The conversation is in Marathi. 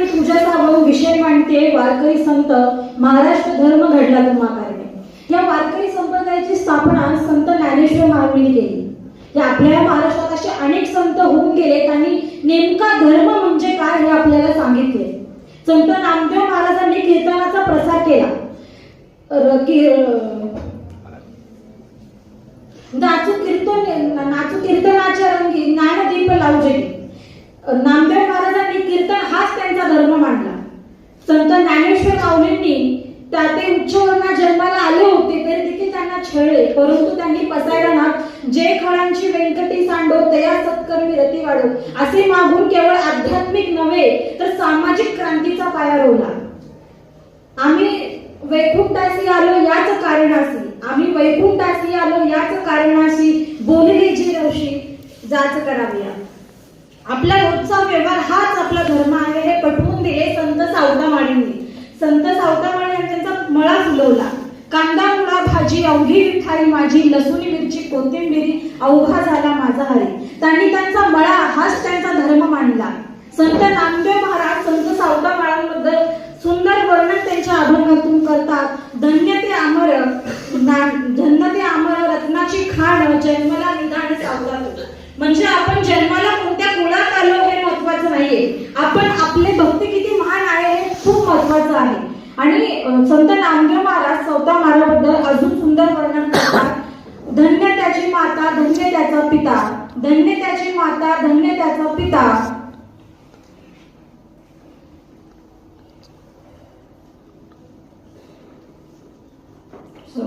मी तुझ्याजवळ विषय मांडते वारकरी संत महाराष्ट्र धर्म घडला तुम्हा कारणे या वारकरी संप्रदायाची स्थापना संत ज्ञानेश्वर महाराजांनी केली. या आपल्या महाराष्ट्रात असे अनेक संत होऊन गेले त्यांनी नेमका धर्म म्हणजे काय हे आपल्याला सांगितले. संत नामदेव महाराजांनी कीर्तनाचा प्रसार केला. की नाचू कीर्तन नाचू कीर्तनाच्या रंगी ज्ञानदीप लावजे. नामदेव महाराजांनी कीर्तन हाच त्यांचा धर्म मांडला संत ज्ञानेश्वर माऊलींनी त्या ते उच्चवर्णा जन्माला आले होते तरी देखील त्यांना छळले परंतु त्यांनी पसायला ना जे खळांची व्यंकटी सांडो तया सत्कर्मी रती वाढो असे मागून केवळ आध्यात्मिक नव्हे तर सामाजिक क्रांतीचा पाया रोवला. आम्ही वैकुंठासी आलो याच कारणाशी आम्ही वैकुंठासी आलो याच कारणाशी बोलली जी रवशी जाच करावी आपला रोजचा व्यवहार हाच आपला धर्म आहे हे पटवून दिले संत सावतामाळींनी संत सावतामाळी यांनी त्यांचा मळा फुलवला. कांदा मुळा भाजी अवघी विठाई माझी लसुणी मिरची कोथिंबिरी अवघा झाला माझा हरी. त्यांनी त्यांचा मळा हाच त्यांचा धर्म मांडला संत नामदेव महाराज संत सावतामाळांबद्दल सुंदर वर्णन त्यांच्या अभंगातून करतात. धन्य ते अमर धन्य ते अमर रत्नाची खाण जन्मला निधान सावतात म्हणजे आपण जन्माला कोणत्या कुळात आलो हे महत्वाचं नाहीये. आपण आपले भक्ती किती महत्वाचं आहे. आणि संत नामदेव महाराज चौथा महाराबद्दल अजून सुंदर वर्णन करतात. धन्य त्याची माता धन्य त्याचा पिता. धन्य त्याची माता धन्य त्याचा पिता. So